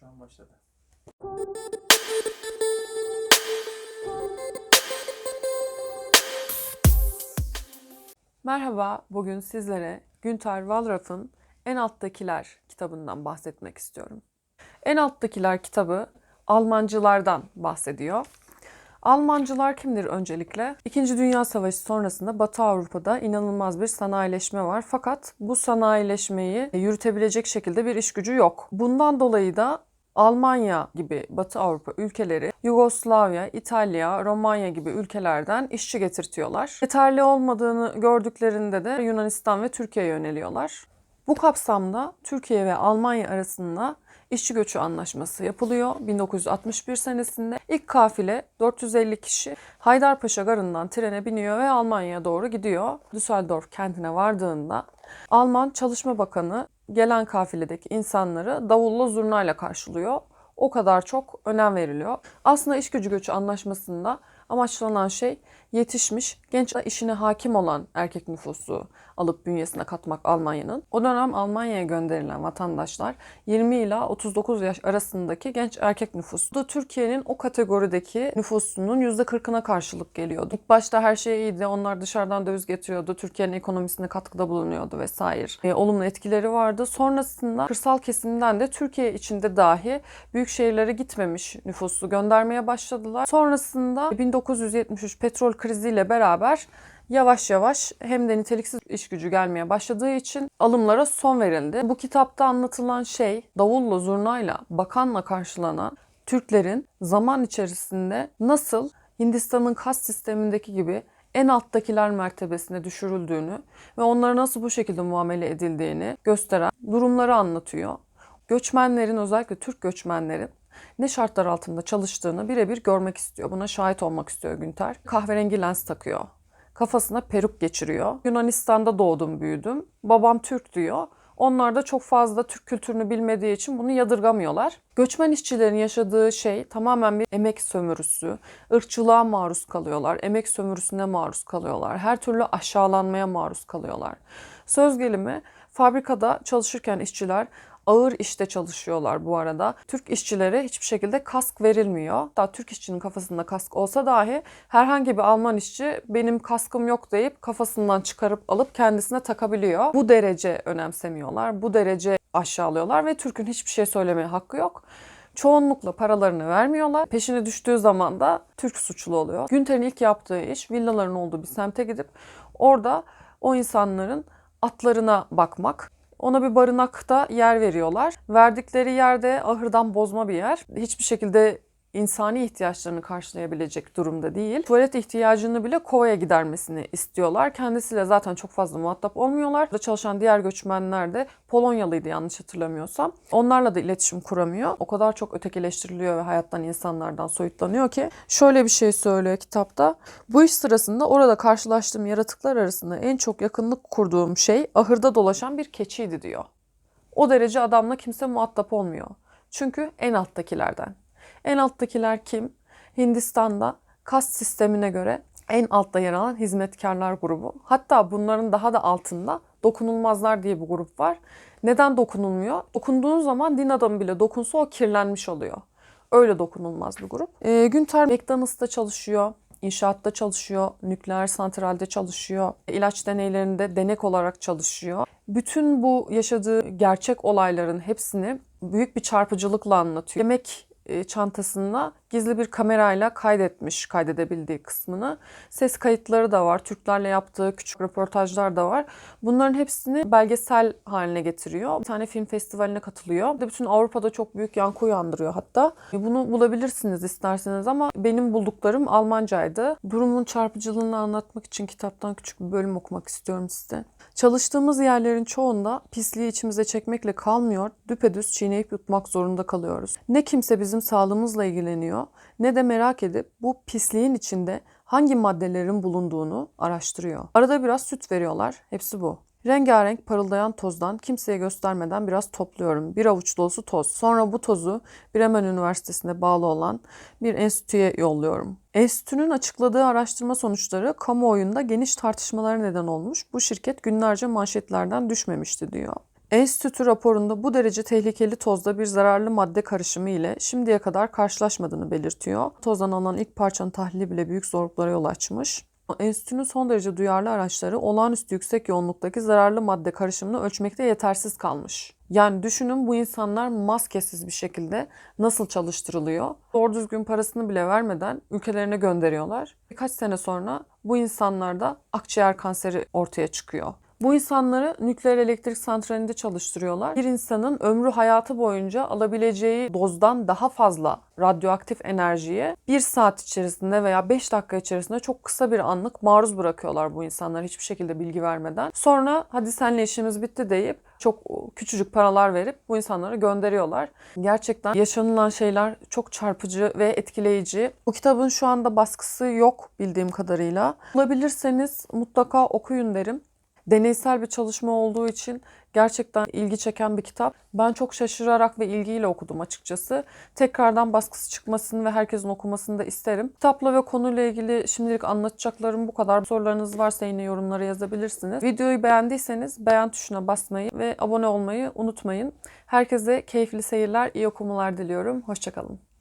Şu an başladı. Merhaba, bugün sizlere Günter Wallraff'ın En Alttakiler kitabından bahsetmek istiyorum. En Alttakiler kitabı Almancılardan bahsediyor. Almancılar kimdir öncelikle? İkinci Dünya Savaşı sonrasında Batı Avrupa'da inanılmaz bir sanayileşme var. Fakat bu sanayileşmeyi yürütebilecek şekilde bir iş gücü yok. Bundan dolayı da Almanya gibi Batı Avrupa ülkeleri Yugoslavya, İtalya, Romanya gibi ülkelerden işçi getirtiyorlar. Yeterli olmadığını gördüklerinde de Yunanistan ve Türkiye'ye yöneliyorlar. Bu kapsamda Türkiye ve Almanya arasında işçi göçü anlaşması yapılıyor 1961 senesinde. İlk kafile 450 kişi Haydarpaşa garından trene biniyor ve Almanya'ya doğru gidiyor. Düsseldorf kentine vardığında Alman Çalışma Bakanı gelen kafiledeki insanları davulla zurnayla karşılıyor. O kadar çok önem veriliyor. Aslında iş gücü göçü anlaşmasında amaçlanan şey yetişmiş, genç işine hakim olan erkek nüfusu alıp bünyesine katmak Almanya'nın. O dönem Almanya'ya gönderilen vatandaşlar 20 ila 39 yaş arasındaki genç erkek nüfusu da Türkiye'nin o kategorideki nüfusunun %40'ına karşılık geliyordu. İlk başta her şey iyiydi. Onlar dışarıdan döviz getiriyordu. Türkiye'nin ekonomisine katkıda bulunuyordu vesaire. E, olumlu etkileri vardı. Sonrasında kırsal kesimden de Türkiye içinde dahi büyük şehirlere gitmemiş nüfusu göndermeye başladılar. Sonrasında 1973 petrol kriziyle beraber yavaş yavaş hem de niteliksiz iş gücü gelmeye başladığı için alımlara son verildi. Bu kitapta anlatılan şey davulla zurnayla bakanla karşılanan Türklerin zaman içerisinde nasıl Hindistan'ın kas sistemindeki gibi en alttakiler mertebesine düşürüldüğünü ve onlara nasıl bu şekilde muamele edildiğini gösteren durumları anlatıyor. Göçmenlerin özellikle Türk göçmenlerin ne şartlar altında çalıştığını birebir görmek istiyor. Buna şahit olmak istiyor Günter. Kahverengi lens takıyor. Kafasına peruk geçiriyor. Yunanistan'da doğdum büyüdüm. Babam Türk diyor. Onlar da çok fazla Türk kültürünü bilmediği için bunu yadırgamıyorlar. Göçmen işçilerin yaşadığı şey tamamen bir emek sömürüsü. Irkçılığa maruz kalıyorlar. Emek sömürüsüne maruz kalıyorlar. Her türlü aşağılanmaya maruz kalıyorlar. Söz gelimi fabrikada çalışırken işçiler ağır işte çalışıyorlar bu arada. Türk işçilere hiçbir şekilde kask verilmiyor. Daha Türk işçinin kafasında kask olsa dahi herhangi bir Alman işçi benim kaskım yok deyip kafasından çıkarıp alıp kendisine takabiliyor. Bu derece önemsemiyorlar. Bu derece aşağılıyorlar ve Türk'ün hiçbir şey söylemeye hakkı yok. Çoğunlukla paralarını vermiyorlar. Peşine düştüğü zaman da Türk suçlu oluyor. Günter'in ilk yaptığı iş villaların olduğu bir semte gidip orada o insanların atlarına bakmak. Ona bir barınakta yer veriyorlar. Verdikleri yerde ahırdan bozma bir yer. Hiçbir şekilde insani ihtiyaçlarını karşılayabilecek durumda değil. Tuvalet ihtiyacını bile kovaya gidermesini istiyorlar. Kendisiyle zaten çok fazla muhatap olmuyorlar. Burada çalışan diğer göçmenler de Polonyalıydı yanlış hatırlamıyorsam. Onlarla da iletişim kuramıyor. O kadar çok ötekileştiriliyor ve hayattan insanlardan soyutlanıyor ki. Şöyle bir şey söylüyor kitapta. Bu iş sırasında orada karşılaştığım yaratıklar arasında en çok yakınlık kurduğum şey ahırda dolaşan bir keçiydi diyor. O derece adamla kimse muhatap olmuyor. Çünkü en alttakilerden. En alttakiler kim? Hindistan'da kast sistemine göre en altta yer alan hizmetkarlar grubu. Hatta bunların daha da altında dokunulmazlar diye bir grup var. Neden dokunulmuyor? Dokunduğun zaman din adamı bile dokunsa o kirlenmiş oluyor. Öyle dokunulmaz bir grup. E, Günter McDonald's'ta çalışıyor. İnşaatta çalışıyor, nükleer santralde çalışıyor, ilaç deneylerinde denek olarak çalışıyor. Bütün bu yaşadığı gerçek olayların hepsini büyük bir çarpıcılıkla anlatıyor. Yemek e, çantasında gizli bir kamerayla kaydetmiş kaydedebildiği kısmını. Ses kayıtları da var. Türklerle yaptığı küçük röportajlar da var. Bunların hepsini belgesel haline getiriyor. Bir tane film festivaline katılıyor. Bütün Avrupa'da çok büyük yankı uyandırıyor hatta. E, Bunu bulabilirsiniz isterseniz ama benim bulduklarım Almancaydı. Durumun çarpıcılığını anlatmak için kitaptan küçük bir bölüm okumak istiyorum size. Çalıştığımız yerlerin çoğunda pisliği içimize çekmekle kalmıyor, düpedüz çiğneyip yutmak zorunda kalıyoruz. Ne kimse bizim sağlığımızla ilgileniyor ne de merak edip bu pisliğin içinde hangi maddelerin bulunduğunu araştırıyor. Arada biraz süt veriyorlar, hepsi bu. Rengarenk parıldayan tozdan kimseye göstermeden biraz topluyorum. Bir avuç dolusu toz. Sonra bu tozu Bremen Üniversitesi'ne bağlı olan bir enstitüye yolluyorum. Enstitünün açıkladığı araştırma sonuçları kamuoyunda geniş tartışmalara neden olmuş. Bu şirket günlerce manşetlerden düşmemişti diyor. Enstitü raporunda bu derece tehlikeli tozda bir zararlı madde karışımı ile şimdiye kadar karşılaşmadığını belirtiyor. Tozdan alınan ilk parçanın tahlili bile büyük zorluklara yol açmış. Enstitünün son derece duyarlı araçları olağanüstü yüksek yoğunluktaki zararlı madde karışımını ölçmekte yetersiz kalmış. Yani düşünün bu insanlar maskesiz bir şekilde nasıl çalıştırılıyor? Doğru düzgün parasını bile vermeden ülkelerine gönderiyorlar. Birkaç sene sonra bu insanlarda akciğer kanseri ortaya çıkıyor. Bu insanları nükleer elektrik santralinde çalıştırıyorlar. Bir insanın ömrü hayatı boyunca alabileceği dozdan daha fazla radyoaktif enerjiye bir saat içerisinde veya 5 dakika içerisinde çok kısa bir anlık maruz bırakıyorlar bu insanlar hiçbir şekilde bilgi vermeden. Sonra hadi senle işimiz bitti deyip çok küçücük paralar verip bu insanları gönderiyorlar. Gerçekten yaşanılan şeyler çok çarpıcı ve etkileyici. Bu kitabın şu anda baskısı yok bildiğim kadarıyla. Bulabilirseniz mutlaka okuyun derim deneysel bir çalışma olduğu için gerçekten ilgi çeken bir kitap. Ben çok şaşırarak ve ilgiyle okudum açıkçası. Tekrardan baskısı çıkmasını ve herkesin okumasını da isterim. Kitapla ve konuyla ilgili şimdilik anlatacaklarım bu kadar. Sorularınız varsa yine yorumlara yazabilirsiniz. Videoyu beğendiyseniz beğen tuşuna basmayı ve abone olmayı unutmayın. Herkese keyifli seyirler, iyi okumalar diliyorum. Hoşçakalın.